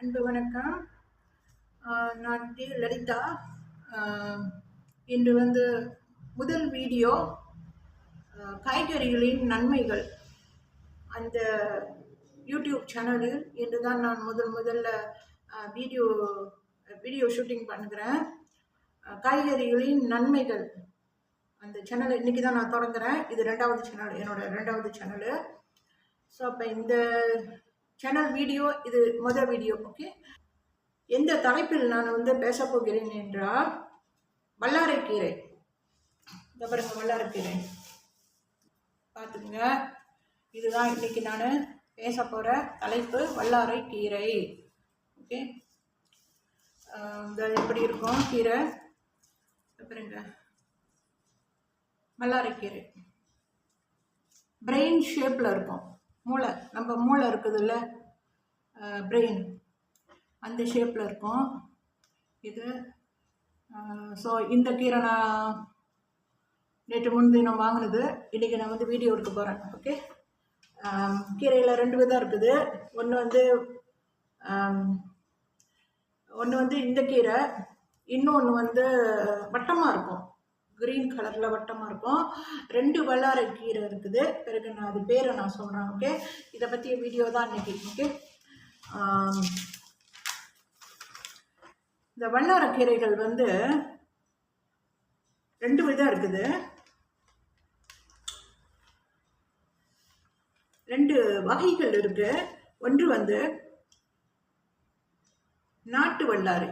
அன்பு வணக்கம். நான் டி. லலிதா. இன்று வந்து முதல் வீடியோ காய்கறிகளின் நன்மைகள். அந்த யூடியூப் சேனலில் இன்று தான் நான் முதல் முதல்ல வீடியோ வீடியோ ஷூட்டிங் பண்ணுகிறேன். காய்கறிகளின் நன்மைகள். அந்த சேனலை இன்றைக்கி தான் நான் தொடங்குறேன் இது ரெண்டாவது சேனல் என்னோட ரெண்டாவது சேனலு. ஸோ அப்போ இந்த சேனல் வீடியோ இது முதல் வீடியோ ஓகே எந்த தலைப்பில் நான் வந்து பேச போகிறேன் என்றால் வல்லாரைக்கீரை இந்த பாருங்க வல்லாரைக்கீரை பார்த்துக்குங்க. இதுதான் இன்னைக்கு நான் பேச போகிற தலைப்பு வல்லாரைக்கீரை ஓகே இந்த எப்படி இருக்கும் கீரை? பாருங்க. வல்லாரைக்கீரை பிரெயின் ஷேப்பில் இருக்கும். மூளை நம்ம மூளை இருக்குதுல்ல பிரெயின் அந்த ஷேப்பில் இருக்கும். இது ஸோ இந்த கீரை நான் நேற்று முன்தினம் வாங்கினது. இன்றைக்கி நான் வந்து வீடியோ எடுக்க போகிறேன் ஓகே கீரையில் ரெண்டு விதம் இருக்குது. ஒன்று வந்து ஒன்று வந்து இந்த கீரை இன்னொன்று வந்து வட்டமாக இருக்கும். க்ரீன் கலரில் வட்டமாக இருக்கும். ரெண்டு வல்லாரை கீரை இருக்குது. பிறகு நான் அது பேரை நான் சொல்கிறேன் ஓகே இதை பற்றிய வீடியோ தான் இன்னைக்கு ஓகே இந்த வல்லாரை கீரைகள் வந்து ரெண்டு விதம் இருக்குது. ரெண்டு வகைகள் இருக்கு. ஒன்று வந்து நாட்டு வல்லாரை.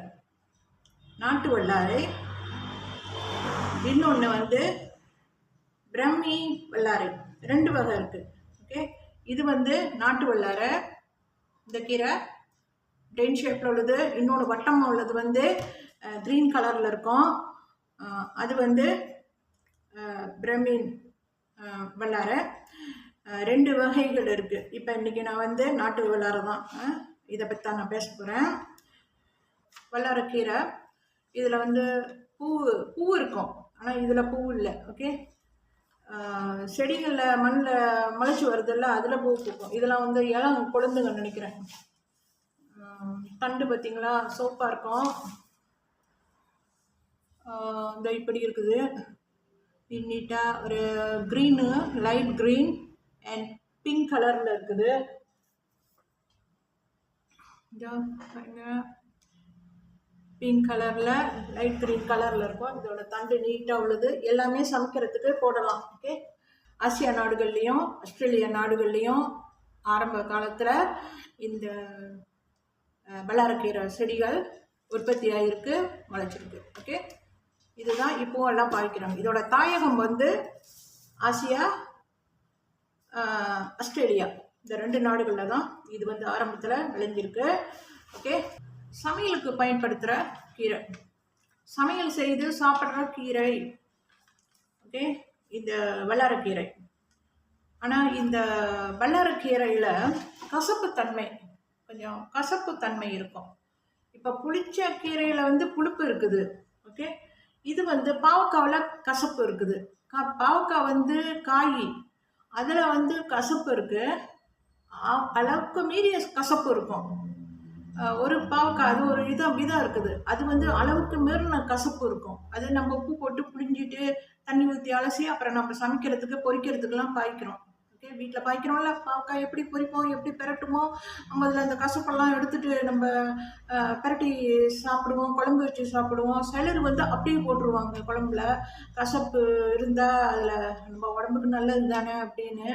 நாட்டு வல்லாரை இன்னொன்று வந்து பிரம்மி வல்லாரை. ரெண்டு வகை இருக்குது ஓகே இது வந்து நாட்டு வல்லாரை இந்த கீரை டென் ஷேப்பில் உள்ளது. இன்னொன்று வட்டமாக உள்ளது வந்து க்ரீன் கலரில் இருக்கும். அது வந்து அஹ், பிரமின் ரெண்டு வகைகள் இருக்குது இப்போ இன்றைக்கி நான் வந்து நாட்டு வல்லாரை தான். இதை பற்றி தான் நான் பேச போகிறேன் வல்லாரக்கீரை இதில் வந்து பூ பூ இருக்கும். ஆனால் இதில் பூ இல்லை ஓகே செடிகளில் மண்ணில் முளைச்சி வருதுல்ல அதில் பூ பூக்கும். இதெல்லாம் வந்து இளம் கொழுந்துங்க நினைக்கிறேன். தண்டு பார்த்தீங்களா சோப்பாக இருக்கும். இந்த இப்படி இருக்குது. நீட்டாக ஒரு green light green and pink கலரில் இருக்குது. இதோ பிங்க் கலரில் லைட் க்ரீன் கலரில் இருக்கும் இதோட தண்டு நீட்டாக உள்ளது. எல்லாமே சமைக்கிறதுக்கு போடலாம் ஓகே ஆசியா நாடுகள்லேயும் ஆஸ்திரேலியா நாடுகள்லேயும் ஆரம்ப காலத்தில் இந்த அஹ், செடிகள் உற்பத்தி ஆகிருக்கு முளைச்சிருக்கு ஓகே இதுதான் இப்போவும் எல்லாம் பாய்க்கிறாங்க இதோட தாயகம் வந்து ஆசியா ஆஸ்திரேலியா. இந்த ரெண்டு நாடுகளில் தான் இது வந்து ஆரம்பத்தில் விளைஞ்சிருக்கு ஓகே சமையலுக்கு பயன்படுத்துகிற கீரை. சமையல் செய்து சாப்பிட்ற கீரை. ஓகே? இந்த வல்லாரக்கீரை. ஆனால் இந்த வல்லாரக்கீரையில் கசப்புத்தன்மை கொஞ்சம் கசப்புத்தன்மை இருக்கும். இப்போ புளிச்ச கீரையில் வந்து புளிப்பு இருக்குது. ஓகே? இது வந்து பாவக்காவில் கசப்பு இருக்குது. கா பாவக்காய் வந்து காய். அதில் வந்து கசப்பு இருக்குது அளவுக்கு மீறிய கசப்பு இருக்கும். ஒரு பாவக்காய் அது ஒரு இதாக விதம் இருக்குது. அது வந்து அளவுக்கு மீறின கசப்பு இருக்கும். அது நம்ம உப்பு போட்டு புழிஞ்சிட்டு தண்ணி ஊற்றி அலசி அப்புறம் நம்ம சமைக்கிறதுக்கு பொறிக்கிறதுக்கெல்லாம் பாய்க்கிறோம். ஓகே வீட்டில் பாய்க்கிறோம்ல பாவக்காய் எப்படி பொரிப்போம் எப்படி பெரட்டுமோ நம்ம அதில் அந்த கசப்பெல்லாம் எடுத்துட்டு நம்ம அஹ், பெரட்டி சாப்பிடுவோம் குழம்பு வச்சு சாப்பிடுவோம். சிலர் வந்து அப்படியே போட்டுருவாங்க குழம்புல. கசப்பு இருந்தால் அதில் நம்ம உடம்புக்கு நல்லது தானே அப்படின்னு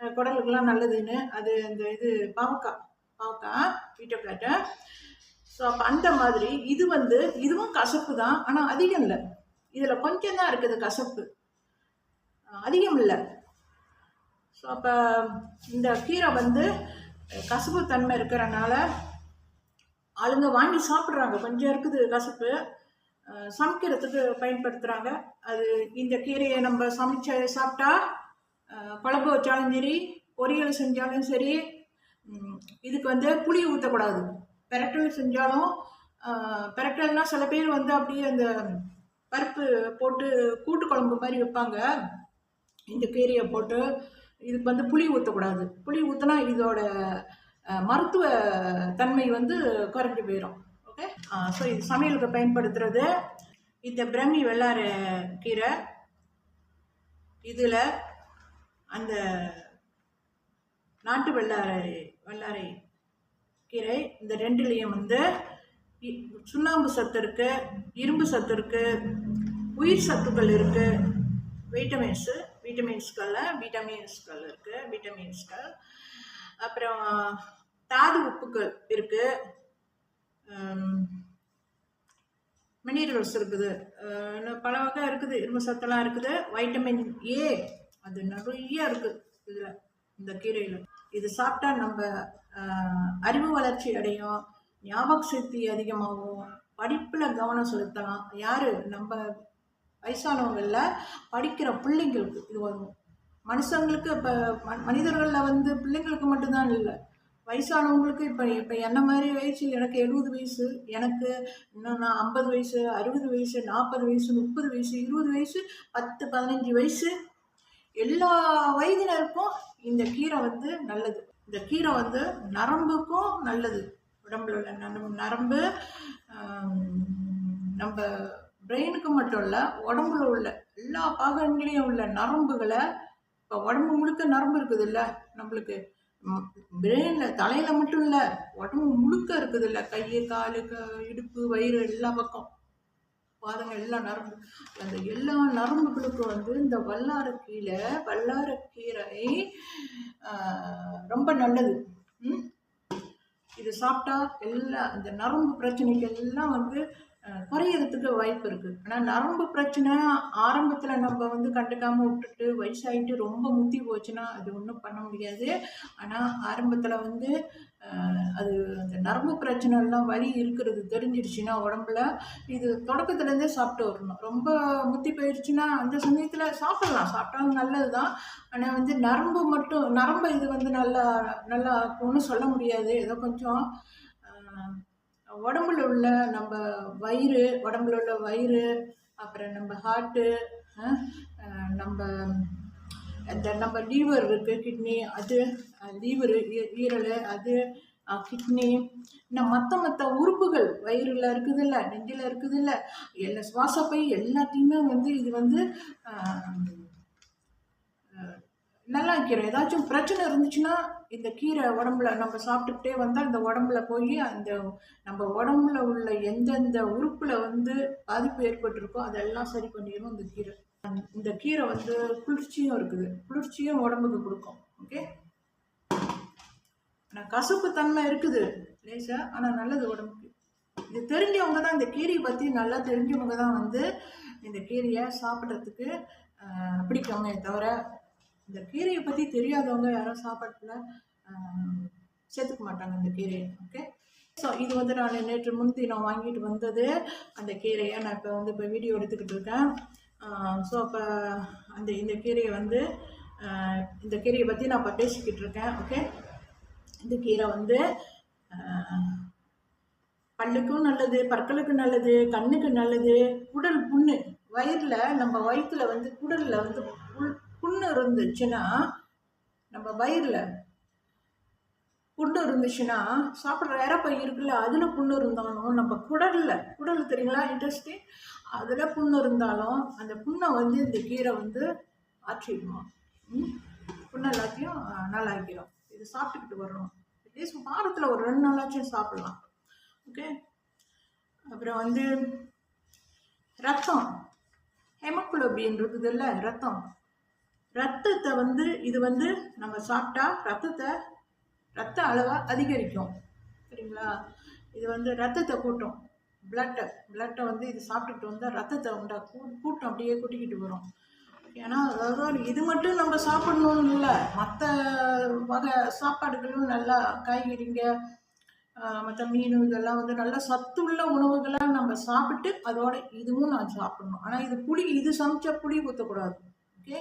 குடலுக்கெல்லாம் நல்லதுன்னு அது அந்த இது பாவக்காய். பாவக்காய் வீட்டை பிளாட்டை ஸோ அப்போ அந்த மாதிரி இது வந்து இதுவும் கசப்பு தான் ஆனால் அதிகம் இல்லை. இதில் கொஞ்சம் தான் இருக்குது கசப்பு. அதிகம் இல்லை. ஸோ அப்போ இந்த கீரை வந்து கசப்பு தன்மை இருக்கிறனால ஆளுங்க வாங்கி சாப்பிட்றாங்க. கொஞ்சம் இருக்குது கசப்பு. சமைக்கிறதுக்கு பயன்படுத்துகிறாங்க அது இந்த கீரையை நம்ம சமைச்ச சாப்பிட்டா குழம்பு வச்சாலும் சரி பொரியல் செஞ்சாலும் சரி இதுக்கு வந்து புளி ஊற்றக்கூடாது பெரட்டல் செஞ்சாலும் பெரட்டல்னால் பெரட்டல்னா சில பேர் வந்து அப்படியே அந்த பருப்பு போட்டு கூட்டு குழம்பு மாதிரி வைப்பாங்க. இந்த கீரையை போட்டு இதுக்கு வந்து புளி ஊற்றக்கூடாது புளி ஊற்றினா இதோட மருத்துவ தன்மை வந்து குறைஞ்சி போயிடும் ஓகே? ஸோ இது சமையலுக்கு பயன்படுத்துறது. இந்த பிரம்மி வெள்ளார கீரை இதில் அந்த நாட்டு வெள்ளாரை வல்லாரை கீரை. இந்த ரெண்டுலேயும் வந்து இ- சுண்ணாம்பு சத்து இருக்குது இரும்பு சத்து இருக்கு உயிர் சத்துக்கள் இருக்குது வைட்டமின்ஸு விட்டமின்ஸ்களில் விட்டமின்ஸ்கள் இருக்குது விட்டமின்ஸ்கள் அப்புறம் தாது உப்புக்கள் இருக்குது மினரல்ஸ் இருக்குது. இன்னும் பல வகை இருக்குது. இரும்பு சத்தெல்லாம் இருக்குது. வைட்டமின் ஏ அது நிறைய இருக்குது இதில் இந்த கீரையில். இது சாப்பிட்டா நம்ம அறிவு வளர்ச்சி அடையும் ஞாபக சக்தி அதிகமாகும் படிப்பில் கவனம் செலுத்தலாம். யார்? நம்ம வயசானவங்களில் படிக்கிற பிள்ளைங்களுக்கு இது வரும். மனுஷங்களுக்கு இப்போ மனிதர்களில் வந்து பிள்ளைங்களுக்கு மட்டும்தான் இல்லை. வயசானவங்களுக்கு இப்போ இப்போ என்ன மாதிரி வயசு? எனக்கு எழுபது வயசு எனக்கு இன்னும் நான் ஐம்பது வயசு அறுபது வயசு நாற்பது வயசு முப்பது வயசு இருபது வயசு பத்து பதினஞ்சு வயசு எல்லா வயதினருக்கும் இந்த கீரை வந்து நல்லது. இந்த கீரை வந்து நரம்புக்கும் நல்லது. உடம்புல உள்ள நரம்பு நரம்பு நம்ம பிரெயினுக்கு மட்டும் இல்லை உடம்புல உள்ள எல்லா பாகங்களையும் உள்ள நரம்புகளை இப்போ உடம்பு முழுக்க நரம்பு இருக்குது இல்லை நம்மளுக்கு பிரெயினில் தலையில் மட்டும் இல்லை உடம்பு முழுக்க இருக்குது இல்லை கை காலு க இடுப்பு வயிறு எல்லா பக்கம். பாருங்க எல்லா நரம்பு அந்த எல்லா நரம்புகளுக்கும் வந்து இந்த வல்லாரக்கீரை வல்லாரக்கீரை கீரை ரொம்ப நல்லது. இது சாப்பிட்டா எல்லா இந்த நரம்பு பிரச்சனைக்கு எல்லாம் வந்து குறையிறதுக்கு குறையறதுக்கு வாய்ப்பு இருக்குது ஆனால் நரம்பு பிரச்சனை ஆரம்பத்தில் நம்ம வந்து கண்டுக்காமல் விட்டுட்டு வயசாயிட்டு ரொம்ப முத்தி போச்சுன்னா அது ஒன்றும் பண்ண முடியாது. ஆனால் ஆரம்பத்தில் வந்து அது அந்த நரம்பு பிரச்சனைலாம் வரி வலி இருக்கிறது தெரிஞ்சிருச்சுன்னா உடம்புல இது தொடக்கத்துலேருந்தே சாப்பிட்டு வரணும். ரொம்ப முத்தி போயிடுச்சுன்னா அந்த சமயத்தில் சாப்பிடலாம். சாப்பிட்டாலும் நல்லது தான் ஆனால் வந்து நரம்பு மட்டும் நரம்பு இது வந்து நல்லா நல்லா ஒன்றும் சொல்ல முடியாது. ஏதோ கொஞ்சம் உடம்புல உள்ள நம்ம வயிறு உடம்புல உள்ள வயிறு அப்புறம் நம்ம ஹார்ட்டு நம்ம அந்த நம்ம லீவர் இருக்குது கிட்னி அது லீவரு ஈரல் அது கிட்னி இன்னும் மற்ற மற்ற உறுப்புகள் வயிறில் இருக்குதுல்ல நெஞ்சில் இருக்குதுல்ல எல்லா சுவாசப்பை எல்லாத்தையுமே வந்து இது வந்து நல்லா கீரை ஏதாச்சும் பிரச்சனை இருந்துச்சுன்னா இந்த கீரை உடம்புல நம்ம சாப்பிட்டுக்கிட்டே வந்தால் இந்த உடம்புல போய் அந்த நம்ம உடம்புல உள்ள எந்தெந்த உறுப்பில் வந்து பாதிப்பு ஏற்பட்டிருக்கோ அதெல்லாம் சரி பண்ணிடும் இந்த கீரை. இந்த கீரை வந்து குளிர்ச்சியும் இருக்குது. குளிர்ச்சியும் உடம்புக்கு கொடுக்கும். ஓகே ஆனால் கசப்பு தன்மை இருக்குது. லேசா ஆனால் நல்லது உடம்புக்கு. இது தெரிஞ்சவங்க தான் இந்த கீரையை பற்றி நல்லா தெரிஞ்சவங்க தான் வந்து இந்த கீரையை சாப்பிட்றதுக்கு பிடிக்கவங்க தவிர இந்த கீரையை பற்றி தெரியாதவங்க யாரும் சாப்பாட்டில் சேர்த்துக்க மாட்டாங்க இந்த கீரையை. ஓகே ஸோ இது வந்து நான் நேற்று முன்தினம் வாங்கிட்டு வந்தது அந்த கீரையை. நான் இப்போ வந்து இப்போ வீடியோ எடுத்துக்கிட்டு இருக்கேன். ஸோ அப்போ அந்த இந்த கீரையை வந்து இந்த கீரையை பற்றி நான் இப்போ பேசிக்கிட்டு இருக்கேன் ஓகே இந்த கீரை வந்து பல்லுக்கும் நல்லது பற்களுக்கு நல்லது கண்ணுக்கு நல்லது குடல் புண்ணு வயிறில் நம்ம வயிற்றில் வந்து குடலில் வந்து புல் புண்ணு இருந்துச்சுன்னா நம்ம வயிறில் புண்ணு இருந்துச்சுன்னா சாப்பிட்ற இறப்பை இருக்குல்ல அதில் புண்ணு இருந்தாலும் நம்ம குடலில் குடல் தெரியுங்களா இன்ட்ரெஸ்டிங் அதில் புண்ணு இருந்தாலும் அந்த புண்ணை வந்து இந்த கீரை வந்து ஆற்றிடுமா ம்? புண்ணு எல்லாத்தையும் நல்லா நல்லாக்கிடும் இது சாப்பிட்டுக்கிட்டு வரணும். அட்லீஸ்ட் வாரத்தில் ஒரு ரெண்டு நாளாச்சும் சாப்பிட்லாம். ஓகே அப்புறம் வந்து ரத்தம். ஹெமோகுளோபின் இருக்குதுல்ல ரத்தம். ரத்தத்தை வந்து இது வந்து நம்ம சாப்பிட்டா ரத்தத்தை ரத்த அளவை அதிகரிக்கும். சரிங்களா? இது வந்து ரத்தத்தை கூட்டும். பிளட்டை பிளட்டை வந்து இது சாப்பிட்டுட்டு வந்தால் ரத்தத்தை உண்டா? கூ கூட்டம் அப்படியே கூட்டிக்கிட்டு வரும் ஏன்னா அதாவது இது மட்டும் நம்ம சாப்பிடணும்னு இல்லை. மற்ற வகை சாப்பாடுகளும் நல்லா காய்கறிங்க மற்ற மீன் இதெல்லாம் வந்து நல்ல சத்துள்ள உணவுகளாக நம்ம சாப்பிட்டு அதோட இதுவும் நான் சாப்பிடணும். ஆனால் இது புளி இது சமைச்சா புளி ஊற்றக்கூடாது ஓகே?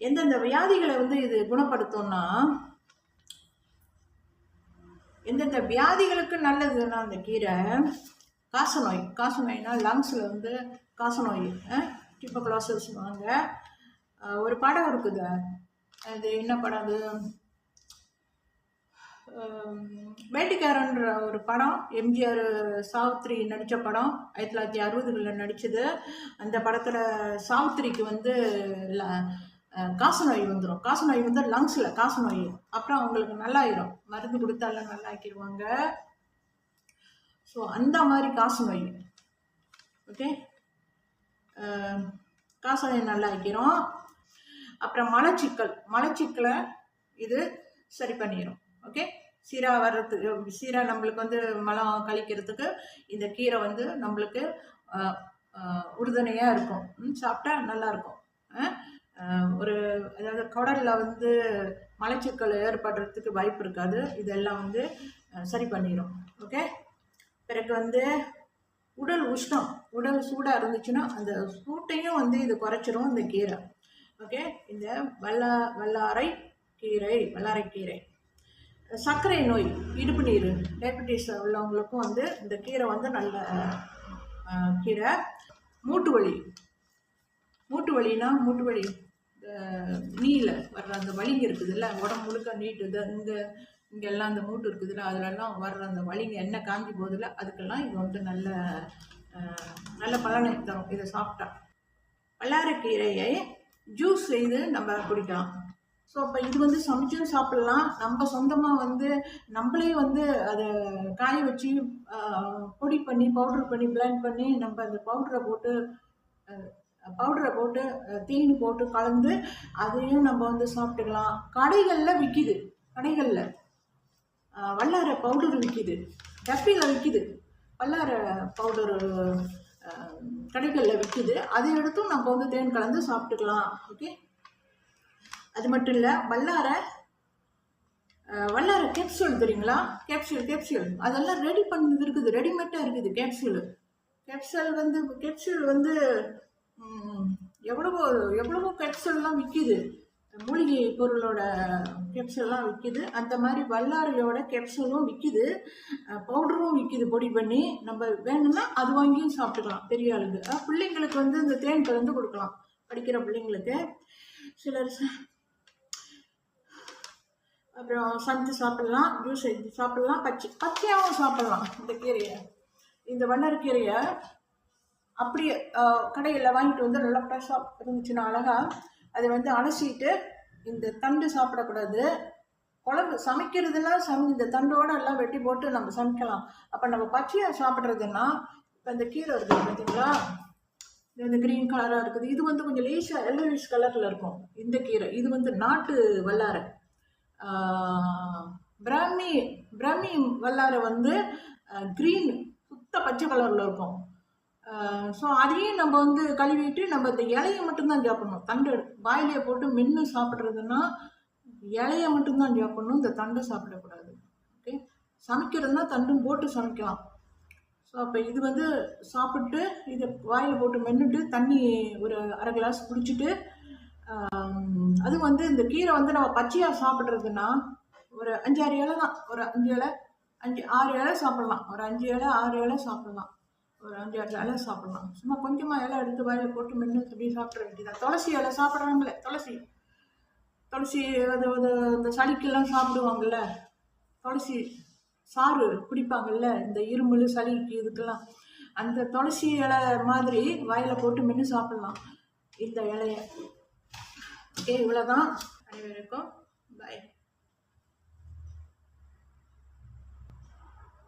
எந்தெந்த வியாதிகளை வந்து இது குணப்படுத்தும்னா எந்தெந்த வியாதிகளுக்கு நல்லதுன்னா அந்த கீரை காசநோய் காசநோய்னா லங்ஸில் வந்து காசநோய் டியூபர்குலோசிஸ் சொல்லுவாங்க ஒரு படம் இருக்குது. அது என்ன படம் அது? வேட்டிக்காரன்ற ஒரு படம். எம்ஜிஆர் சாவித்ரி நடித்த படம். ஆயிரத்தி தொள்ளாயிரத்தி அறுபதுகளில் நடித்தது அந்த படத்தில் சாவித்திரிக்கு வந்து காசு நோய் வந்துடும் காசு நோய் வந்து லங்ஸில் காசநோய் அப்புறம் அவங்களுக்கு நல்லாயிரும். மருந்து கொடுத்தாலாம் நல்லா ஆக்கிடுவாங்க ஸோ அந்த மாதிரி காசநோய் ஓகே காசநோய் நல்லா ஆக்கிரும் அப்புறம் மலச்சிக்கல். மலச்சிக்கலை இது சரி பண்ணிடும் ஓகே சீரா வர்றதுக்கு சீரா நம்மளுக்கு வந்து மலம் கழிக்கிறதுக்கு இந்த கீரை வந்து நம்மளுக்கு உறுதுணையாக இருக்கும். ம், சாப்பிட்டா நல்லாயிருக்கும். ஒரு அதாவது குடலில் வந்து மலச்சிக்கல் ஏற்படுறதுக்கு வாய்ப்பு இருக்காது. இதெல்லாம் வந்து சரி பண்ணிடும் ஓகே பிறகு வந்து உடல் உஷ்ணம் உடல் சூடாக இருந்துச்சுன்னா அந்த சூட்டையும் வந்து இது குறைச்சிரும் இந்த கீரை. ஓகே இந்த வல்லா வல்லாரை கீரை வல்லாரைக்கீரை சர்க்கரை நோய் இடுப்பு நீர் டயபெட்டிஸ் உள்ளவங்களுக்கும் வந்து இந்த கீரை வந்து நல்ல கீரை. மூட்டு வலி. மூட்டு வலினா மூட்டு வலி நீல வர்ற அந்த வலிங்க இருக்குதுல்ல உடம்பு முழுக்க நீட்டுது இங்கே இங்கெல்லாம் அந்த மூட்டு இருக்குதுல்ல அதிலெல்லாம் வர்ற அந்த வலிங்க என்ன காஞ்சி போகுதுல்ல அதுக்கெல்லாம் இது வந்து நல்ல நல்ல பலனை தரும் இதை சாப்பிட்டா. வல்லாரக்கீரையை ஜூஸ் செய்து நம்ம குடிக்கலாம். ஸோ அப்போ இது வந்து சமைச்சும் சாப்பிடலாம். நம்ம சொந்தமாக வந்து நம்மளே வந்து அதை காய வச்சு பொடி பண்ணி பவுடர் பண்ணி blend பண்ணி நம்ம அந்த பவுடரை போட்டு பவுடரை போட்டு தீனி போட்டு கலந்து அதையும் நம்ம வந்து சாப்பிட்டுக்கலாம். கடைகளில் விற்கிது கடைகளில். வல்லார பவுடர் விற்கிது டப்பியில் விற்கிது வல்லார பவுடர் கடைகளில் விற்கிது அதை எடுத்தும் நம்ம வந்து தேன் கலந்து சாப்பிட்டுக்கலாம். ஓகே? அது மட்டும் இல்லை வல்லார வல்லார கேப்சூல் தெரியுங்களா? கேப்சூல் கேப்சூல் அதெல்லாம் ரெடி பண்ணது இருக்குது. ரெடிமேட்டாக இருக்குது கேப்சூல் கேப்சூல் வந்து கேப்சூல் வந்து எவ்வளவோ எவ்வளவோ கெப்சல்லாம் விற்கிது மூலிகை பொருளோட கெப்சல்லாம் விற்கிது அந்த மாதிரி வல்லாரையோட கெப்சலும் விற்கிது பவுடரும் விற்கிது பொடி பண்ணி. நம்ம வேணும்னா அது வாங்கியும் சாப்பிட்டுக்கலாம் பெரிய ஆளுக்கு பிள்ளைங்களுக்கு வந்து இந்த தேன் கலந்து கொடுக்கலாம் படிக்கிற பிள்ளைங்களுக்கு. சிலர் ச- அப்புறம் சமைச்சு சாப்பிடலாம் ஜூஸ் செஞ்சு சாப்பிடலாம் பச்சை பச்சையாகவும் சாப்பிடலாம் இந்த கீரையை. இந்த வண்ணரக்கீரையை அப்படியே கடையில் வாங்கிட்டு வந்து நல்லா ஃப்ரெஷ்ஷாக இருந்துச்சுன்னா அழகாக அதை வந்து அலசிட்டு இந்த தண்டு சாப்பிடக்கூடாது. குழம்பு சமைக்கிறதுனா சம இந்த தண்டோடு எல்லாம் வெட்டி போட்டு நம்ம சமைக்கலாம். அப்போ நம்ம பச்சையாக சாப்பிட்றதுன்னா இப்போ இந்த கீரை இருக்குது பார்த்தீங்களா இந்த க்ரீன் கலராக இருக்குது. இது வந்து கொஞ்சம் லேசாக எல்லோயிஷ் கலரில் இருக்கும். இந்த கீரை. இது வந்து நாட்டு வல்லாரை. பிராமி பிராமி வல்லாரை வந்து க்ரீன் சுத்த பச்சை கலரில் இருக்கும். ஸோ அதையும் நம்ம வந்து கழுவிட்டு நம்ம இந்த இலையை மட்டும்தான் சாப்பிடணும் தண்டு வாயிலே போட்டு மென்று சாப்பிட்றதுன்னா இலையை மட்டும்தான் சாப்பிடணும் இந்த தண்டை சாப்பிடக்கூடாது. ஓகே சமைக்கிறதுனா தண்டும் போட்டு சமைக்கலாம். ஸோ அப்போ இது வந்து சாப்பிட்டு இதை வாயில் போட்டு மென்னுட்டு தண்ணி ஒரு அரை கிளாஸ் குடிச்சிட்டு அது வந்து இந்த கீரை வந்து நம்ம பச்சையாக சாப்பிட்றதுன்னா ஒரு அஞ்சாறு இலை தான். ஒரு அஞ்சு இலை அஞ்சு ஆறு இலை சாப்பிட்லாம். ஒரு அஞ்சு இலை ஆறு இலை சாப்பிட்லாம். ஒரு அஞ்சு ஆறு இலை சாப்பிட்லாம் சும்மா கொஞ்சமாக இலை எடுத்து வாயில் போட்டு மென்று சொல்லி சாப்பிட வேண்டியதான் துளசி இலை சாப்பிட்றாங்களே துளசி. துளசி அது அது அந்த சளிக்கெல்லாம் சாப்பிடுவாங்கல்ல. துளசி சாறு குடிப்பாங்கல்ல இந்த இருமல் சளிக்கு இதுக்கெல்லாம். அந்த துளசி இலை மாதிரி வாயில் போட்டு மென்று சாப்பிட்லாம் இந்த இலையை. ஓகே இவ்வளோதான் அனைவருக்கும் பாய்